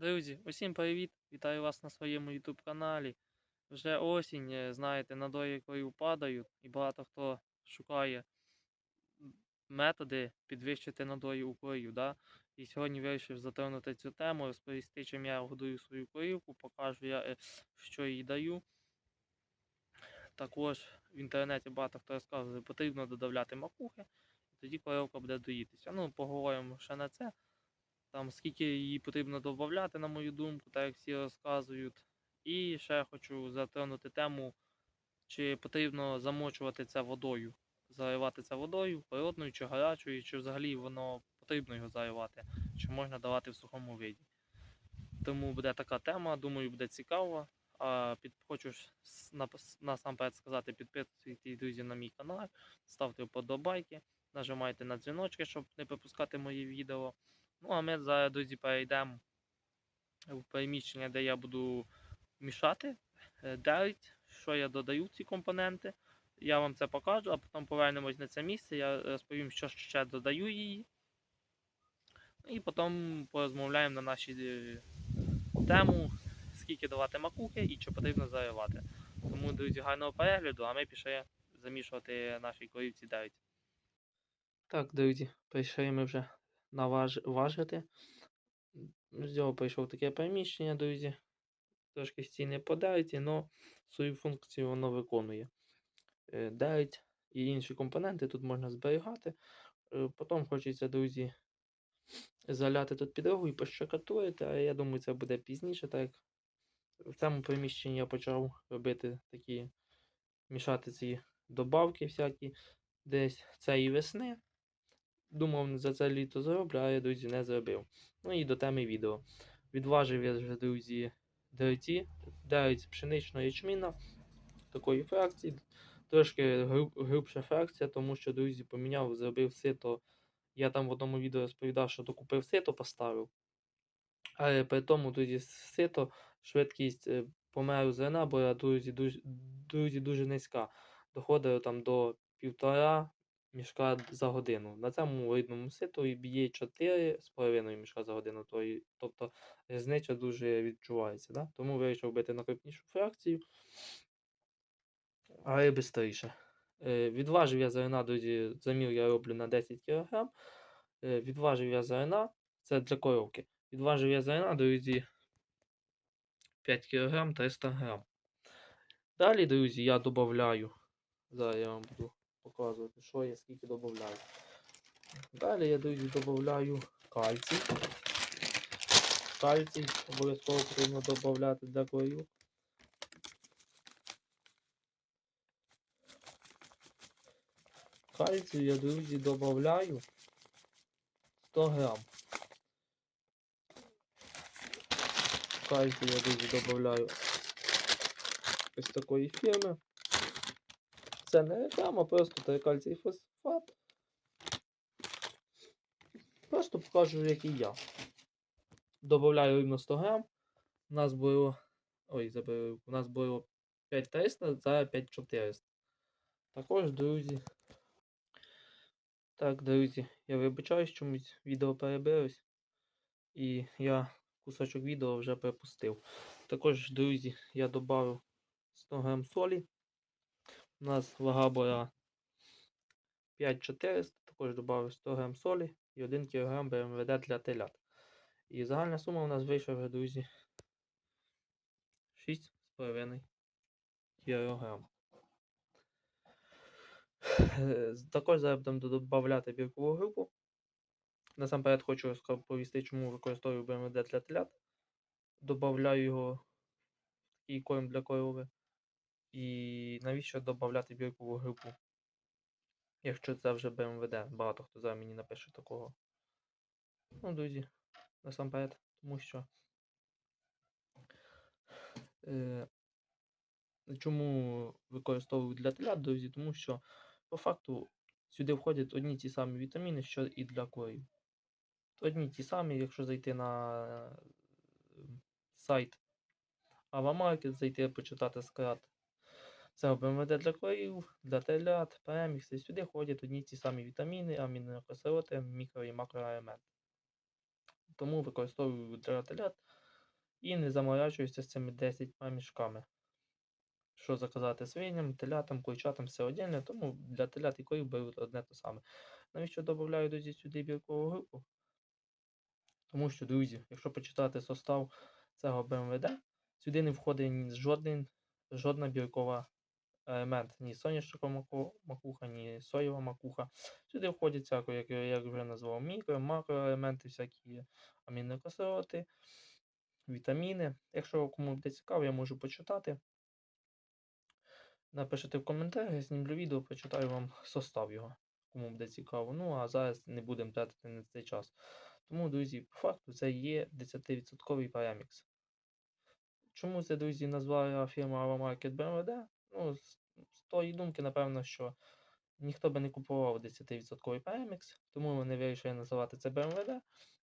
Друзі, усім привіт! Вітаю вас на своєму YouTube каналі. Вже осінь, е, знаєте, надої якої падають, і багато хто шукає методи підвищити надої у корів. Да? І сьогодні вирішив затронути цю тему, розповісти, чим я годую свою корівку, покажу я, е, що їй даю. Також в інтернеті багато хто розказує, потрібно додавати макухи, і тоді коровка буде доїтися. Ну, поговоримо ще на це. Там скільки її потрібно додати, на мою думку, так як всі розказують. І ще хочу затронути тему, чи потрібно замочувати це водою, заливати це водою, холодною чи гарячою, чи взагалі воно потрібно його заливати, чи можна давати в сухому виді. Тому буде така тема, думаю, буде цікаво. А під, хочу насамперед сказати, підписуйтесь, друзі, на мій канал, ставте вподобайки, нажимайте на дзвіночки, щоб не пропускати мої відео. Ну, а ми зараз, друзі, перейдемо в приміщення, де я буду мішати, е, делить, що я додаю ці компоненти. Я вам це покажу, а потім повернемось на це місце. Я розповім, що ще додаю її. І потім порозмовляємо на наші е, тему, скільки давати макухи і чи потрібно заливати. Тому, друзі, гарного перегляду, а ми пішли замішувати наші корівці 9. Так, друзі, прийшли ми вже наваж... важити. З цього прийшов таке приміщення, друзі. Трошки стіни подерті, але свою функцію воно виконує. Е, і інші компоненти тут можна зберігати. Е, Потім хочеться, друзі, заляти тут підлогу і пощекатурити, а я думаю, це буде пізніше, так як в цьому приміщенні я почав робити такі, мішати ці добавки всякі десь цієї весни. Думав, за це літо зроблю, а я, друзі, не зробив. Ну і до теми відео. Відважив я вже, друзі, дерті, дерець пшенично ячміна такої фракції. Трошки груб, грубша фракція, тому що, друзі, поміняв, зробив сито. Я там в одному відео розповідав, що докупив сито, поставив. Але при тому, друзі, сито, швидкість е, померу зерна була, друзі, дуже, друзі, дуже низька. Доходило там до півтора мішка за годину. На цьому рідному ситу б'є 4,5 мішка за годину. Тобто різниця дуже відчувається. Да? Тому вирішив бити на крупнішу фракцію, але швидше. Відважив я зерна, друзі, замір я роблю на 10 кг. Відважив я зерна, це для коровки. Відважив я зерна, друзі, 5 кг 300 г. Далі, друзі, я додаю. Зараз я вам буду показувати, що я скільки додаю. Далі я, додаю кальцій. Кальцій обов'язково потрібно додати для корів. Кальцію я, друзі, додаю 100 грам. Кальцію я, друзі, додаю ось такої фірми. Це не реклама, просто це кальцій фосфат. Просто покажу, який я. Добавляю рівно 100 грам. У нас було. Ой, забив. У нас було 5300, зараз 5400. Також, друзі. Так, друзі, я вибачаюсь, чомусь відео перебилось. І я кусочок відео вже пропустив. Також, друзі, я додав 100 грам солі. У нас вага була 5400, також додав 100 грам солі і 1 кг БМВД для телят. І загальна сума у нас вийшла вже, друзі, 6,5 кг. Також зараз будемо додавати біркову групу. Насамперед хочу розповісти, чому використовую БМВД для телят. Добавляю його в такий корм для корови. І навіщо додати біркову групу? Якщо це вже БМВД, багато хто зараз мені напише такого. Ну, друзі, насамперед, тому що. Е, чому використовую для телят, друзі? Тому що по факту сюди входять одні ті самі вітаміни, що і для корів. Одні ті самі, якщо зайти на е, сайт Авамаркет, зайти почитати склад. Це БМВД для корів, для телят, премікси. Сюди входять одні ті самі вітаміни, амінокислоти, мікро і макроелементи. Тому використовую для телят І не заморачуюся з цими 10 мішками. Що заказати свиням, телятам, курчатам, все отдельно, тому для телят і корів беру одне те саме. Навіщо додаю друзі сюди білкову групу? Тому що, друзі, якщо почитати состав цього БМВД, сюди не входить жоден, жодна білкова елемент, ні соняшникова маку- макуха, ні соєва макуха. Сюди входять всяко, як, я- вже назвав, мікро, макроелементи, всякі амінокислоти, вітаміни. Якщо кому буде цікаво, я можу почитати. Напишите в коментарях, я знімлю відео, почитаю вам состав його, кому буде цікаво. Ну а зараз не будемо тратити на цей час. Тому, друзі, по факту це є 10% парамікс. Чому це, друзі, назвала фірма Aromarket BMW? Ну, з, тої думки, напевно, що ніхто би не купував 10% парамікс, тому вони вирішили називати це BMW.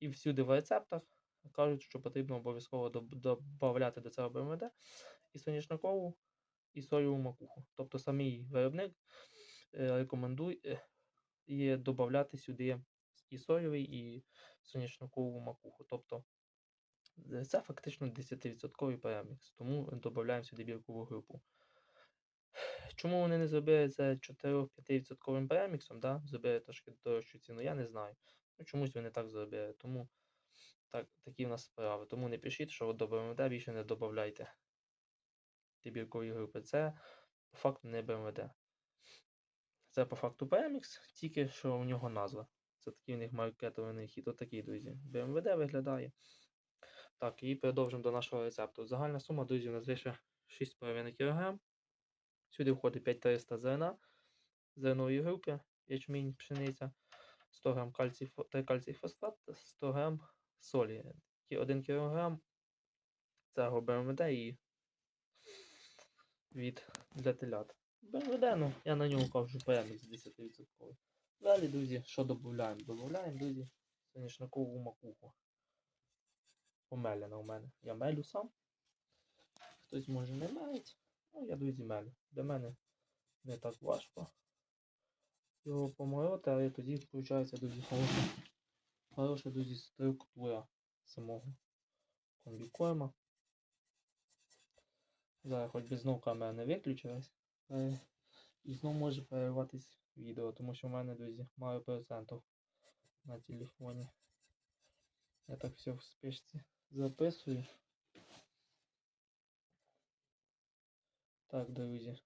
І всюди в рецептах кажуть, що потрібно обов'язково додати до цього BMW і соняшникову, і соєву макуху. Тобто самий виробник е, рекомендує е, додати сюди і соєвий, і соняшникову макуху. Тобто е, це фактично 10% парамікс, тому додаємо сюди білкову групу. Чому вони не зробили це 4-5% параміксом, да? зробили трошки дорожчу ціну, я не знаю. Ну, чомусь вони так зробили. Тому так, такі в нас справи. Тому не пишіть, що БМВД більше не додавайте ті білкові групи. Це по факту не БМВД. Це по факту PMX, тільки що у нього назва. Це такий у них маркетований хід. Отакий, друзі. БМВД виглядає. Так, і продовжимо до нашого рецепту. Загальна сума, друзі, у нас вище 6,5 кг. Сюди входить 5300 зерна, зернової групи, ячмінь, пшениця, 100 г кальцій, трикальцій фосфат, 100 г солі. 1 кг цього БМВД і від для телят. БМВД, ну, я на нього кажу з 10%. Далі, друзі, що додаємо? Додаємо, друзі, соняшникову макуху. Помеляна у мене. Я мелю сам. Хтось може не мелить. Ну, я, друзі, мелю. Для мене не так важко його помолоти, але тоді виходить дуже хороша, хороша друзі, структура самого комбікорма. Зараз хоч би знов камера не виключилась. І знов може перериватись відео, тому що в мене, друзі, мало процентів на телефоні. Я так все в спешці записую. Так, друзі.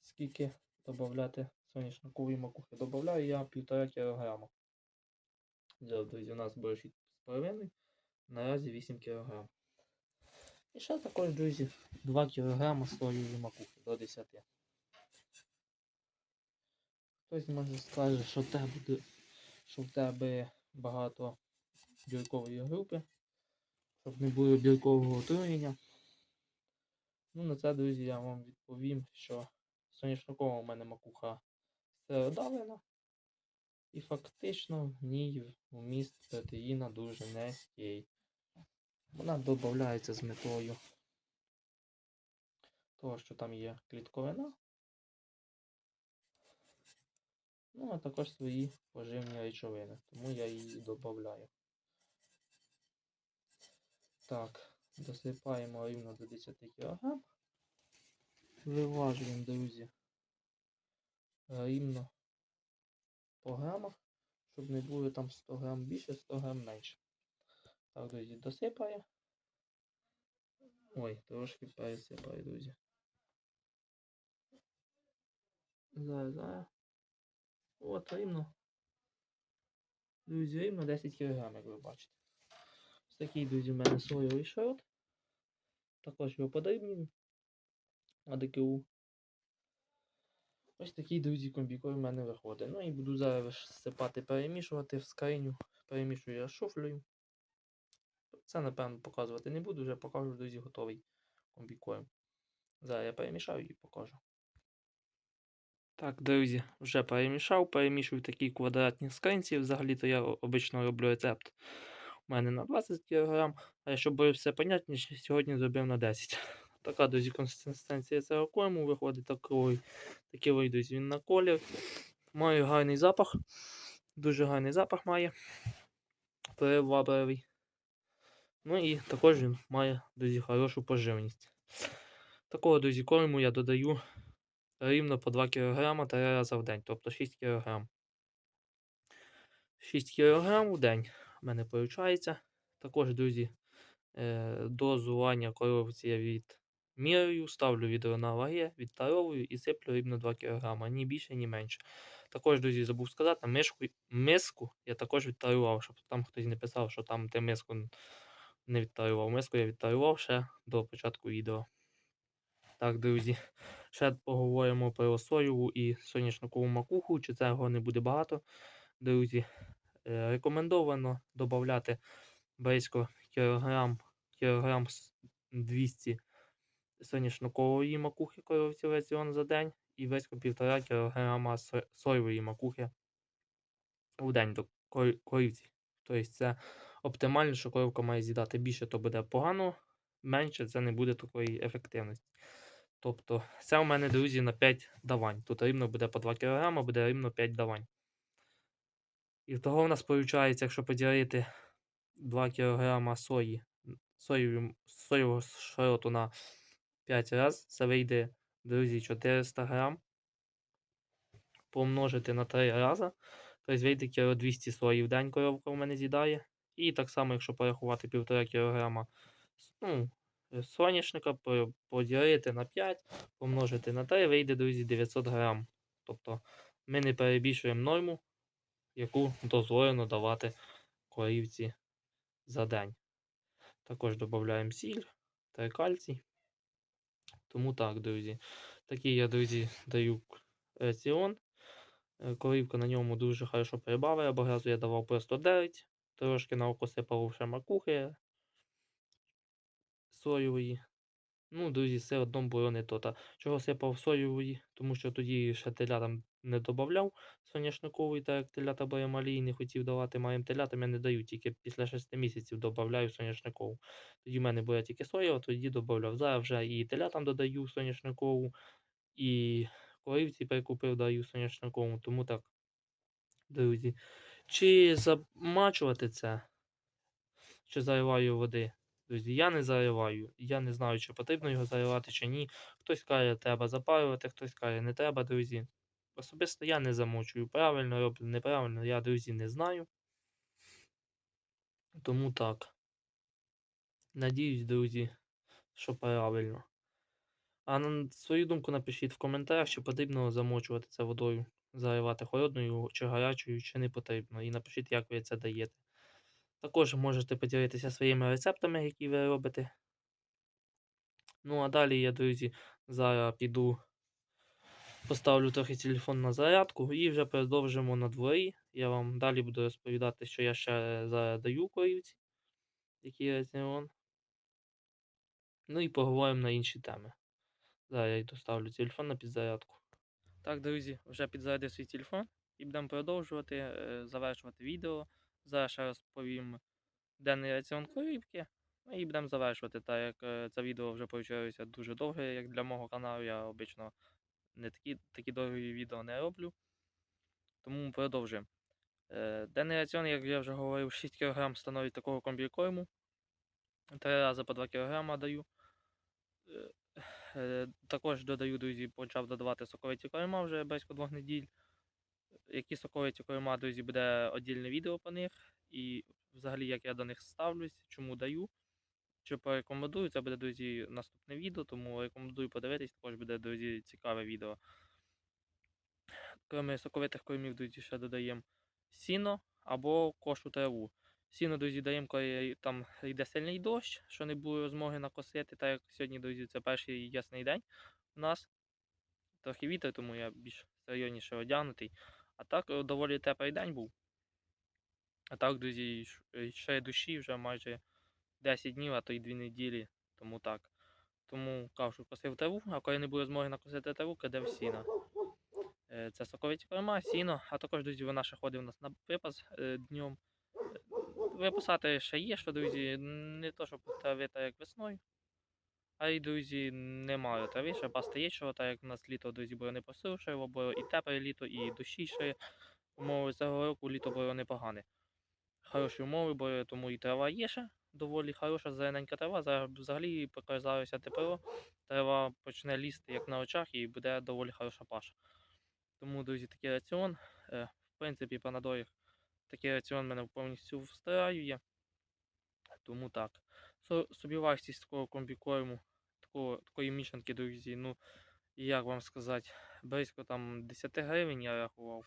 Скільки додати соняшникової макухи? Добавляю я 1,5 кг. Друзі, у нас буде 6,5, наразі 8 кг. І ще також, друзі, 2 кг соєвої макухи до 10. Хтось може скаже, що в тебе, що в тебе багато білкової групи, щоб не було білкового отруєння. Ну, на це, друзі, я вам відповім, що соняшникова у мене макуха стеродавлена. І фактично в ній вміст протеїна дуже низький. Вона додається з метою того, що там є клітковина. Ну, а також свої поживні речовини, тому я її додаю. Так, досипаємо рівно до 10 кг. Виважуємо, друзі, рівно по грамах, щоб не було там 100 грам більше, 100 грам менше. Так, друзі, досипає. Ой, трошки пересипаю, друзі. Зараз, зараз. От, рівно. Друзі, рівно 10 кг, як ви бачите. Такий, друзі, в мене соєвий шрот. Також його подрібнюю. АДКУ. Ось такий, друзі, комбікор в мене виходить. Ну і буду зараз сипати, перемішувати в скриню. Перемішую я шуфлею. Це, напевно, показувати не буду, вже покажу, друзі, готовий комбікорм. Зараз я перемішаю і покажу. Так, друзі, вже перемішав, перемішую в такій квадратній скринці. Взагалі-то я обично роблю рецепт у мене на 20 кг, а щоб було все понятніше, сьогодні зробив на 10 Така, друзі, консистенція цього корму виходить такий, такий друзі, він на колір. Має гарний запах. Дуже гарний запах має. Привабливий. Ну і також він має, друзі, хорошу поживність. Такого, друзі, корму я додаю рівно по 2 кг 3 рази в день, тобто 6 кг. 6 кг в день в мене виходить. Також, друзі, е, дозування коровці я відмірюю, ставлю відро на ваги, відтаровую і сиплю рівно 2 кг, ні більше, ні менше. Також, друзі, забув сказати, мишку, миску я також відтарував, щоб там хтось не писав, що там ти миску не відтарував. Миску я відтарував ще до початку відео. Так, друзі, ще поговоримо про соєву і соняшникову макуху, чи цього не буде багато. Друзі, Рекомендовано додати близько кілограм, кілограм 200 соняшникової макухи коровці раціон за день і близько 1,5 кілограма со- соєвої макухи в день до кор- корівці. Тобто це оптимально, що коровка має з'їдати більше, то буде погано, менше це не буде такої ефективності. Тобто це у мене, друзі, на 5 давань. Тут рівно буде по 2 кг, буде рівно 5 давань. І того в нас виходить, якщо поділити 2 кг сої, соєві, соєвого шроту на 5 разів, це вийде, друзі, 400 грам. Помножити на 3 рази. Тобто вийде кіло 200 сої в день коровка в мене з'їдає. І так само, якщо порахувати 1,5 кг ну, соняшника, поділити на 5, помножити на 3, вийде, друзі, 900 грам. Тобто ми не перебільшуємо норму, яку дозволено давати корівці за день. Також додаємо сіль та кальцій. Тому так, друзі. Такий я, друзі, даю раціон. Е, Корівка на ньому дуже хорошо прибавила, або разу я давав просто 9, трошки на око сипав ще макухи соєвої. Ну, друзі, все одно було не то. Та чого сипав соєвої, тому що тоді ще теля там не додавав соняшникової, так як телята були малі і не хотів давати моїм телятам, я не даю, тільки після 6 місяців додаю соняшникову. Тоді в мене була тільки соєва, тоді додавав. Зараз вже і телятам додаю соняшникову, і коровці перекупив, даю соняшникову, тому так, друзі. Чи замачувати це? Чи заливаю води? Друзі, я не заливаю. Я не знаю, чи потрібно його заливати, чи ні. Хтось каже, треба запарювати, хтось каже, не треба, друзі. Особисто я не замочую. Правильно роблю, неправильно, я, друзі, не знаю. Тому так. Надіюсь, друзі, що правильно. А на свою думку напишіть в коментарях, чи потрібно замочувати це водою, заливати холодною чи гарячою, чи не потрібно. І напишіть, як ви це даєте. Також можете поділитися своїми рецептами, які ви робите. Ну, а далі я, друзі, зараз піду, поставлю трохи телефон на зарядку і вже продовжимо на дворі. Я вам далі буду розповідати, що я ще зараз даю корівці, який раціон. Ну і поговоримо на інші теми. Зараз я йду ставлю телефон на підзарядку. Так, друзі, вже підзарядив свій телефон і будемо продовжувати е, завершувати відео. Зараз ще розповім денний раціон корівки. Ну і будемо завершувати, так як е, це відео вже вийшло дуже довге, як для мого каналу. Я обично не такі, такі довгі відео не роблю. Тому продовжуємо. Е, денний раціон, як я вже говорив, 6 кг становить такого комбікорму. Три рази по 2 кг даю. Е, е, також додаю, друзі, почав додавати соковиті корма вже близько двох неділь. Які соковиті корма, друзі, буде отдільне відео по них. І взагалі, як я до них ставлюсь, чому даю. Що порекомендую, це буде, друзі, наступне відео, тому рекомендую подивитись, також буде, друзі, цікаве відео. Крім соковитих кормів, друзі, ще додаємо сіно або кошу траву. Сіно, друзі, даємо, коли там йде сильний дощ, що не було змоги накосити, так як сьогодні, друзі, це перший ясний день у нас. Трохи вітер, тому я більш серйозніше одягнутий. А так доволі теплий день був. А так, друзі, ще душі вже майже 10 днів, а то й 2 неділі. Тому так. Тому кашу косив траву, а коли не буде змоги накосити траву, кидав сіна. Е, Це соковиті корма, сіно, а також, друзі, вона ще ходить у нас на випас е, днем. Випасати ще є, що, друзі, не то, щоб трави так як весною. А й, друзі, немає трави, ще пасти є, що так як у нас літо, друзі, було не посушило, було і тепле літо, і дощі ще умови цього року літо було непогане. Хороші умови, бо тому і трава є ще, доволі хороша зелененька трава. Зараз взагалі показалося ТПО. Трава почне лізти як на очах і буде доволі хороша паша. Тому, друзі, такий раціон. Е, В принципі, по надоях такий раціон мене повністю встраює. Тому так. Со- Собівартість такого комбікорму, такого, такої мішанки, друзі, ну, як вам сказати, близько там 10 гривень я рахував.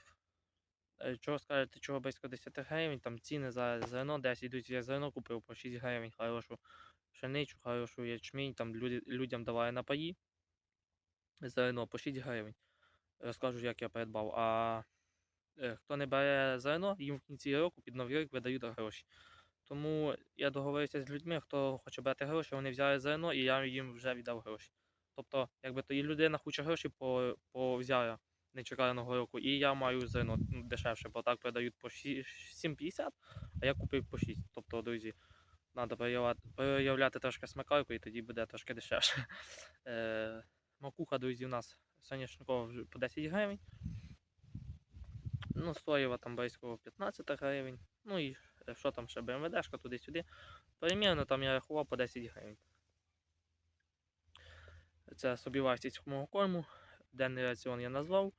Е, Чого скажете, чого близько 10 гривень, там ціни за зерно 10 йдуть, я зерно купив по 6 гривень, хорошу пшеницю, хорошу ячмінь, там люди, людям давали напої. Зерно по 6 гривень. Розкажу, як я придбав. А е, хто не бере зерно, їм в кінці року під новий рік видають гроші. Тому я договорився з людьми, хто хоче брати гроші, вони взяли зерно і я їм вже віддав гроші. Тобто, якби то і людина хоче гроші по, по нечеканого року, і я маю зерно ну, дешевше, бо так продають по 7,50, а я купив по 6. Тобто, друзі, треба проявляти, трошки смакалку і тоді буде трошки дешевше. Е, макуха, друзі, у нас соняшникова вже по 10 гривень. Ну, соєва там близько 15 гривень. Ну і що там ще БМВДшка туди-сюди. Примірно там я рахував по 10 гривень. Це собівартість мого корму. Денний раціон я назвав.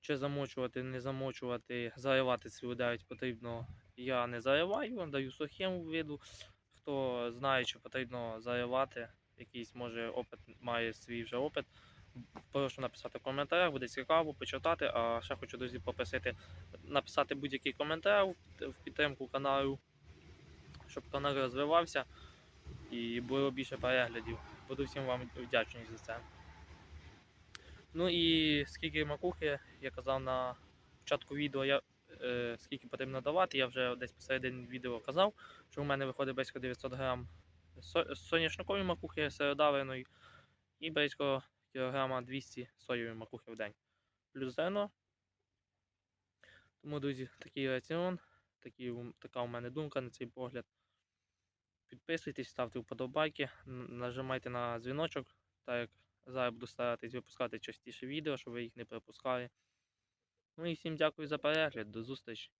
Чи замочувати, не замочувати, заливати свою дев'ять потрібно. Я не заливаю, даю сухим виду. Хто знає, чи потрібно заливати, якийсь може опит, має свій вже опит. Прошу написати в коментарях, буде цікаво почитати. А ще хочу друзі попросити написати будь-який коментар в підтримку каналу, щоб канал розвивався і було більше переглядів. Буду всім вам вдячний за це. Ну і скільки макухи, я казав на початку відео, я, е, скільки потрібно давати, я вже десь посередині відео казав, що у мене виходить близько 900 грам со- соняшникової макухи середавленої і близько кілограма 200 соєвої макухи в день. Плюс зерно. Тому, друзі, такий раціон, такі, така у мене думка на цей погляд. Підписуйтесь, ставте вподобайки, нажимайте на дзвіночок, так як зараз буду старатись випускати частіше відео, щоб ви їх не пропускали. Ну і всім дякую за перегляд, до зустрічі.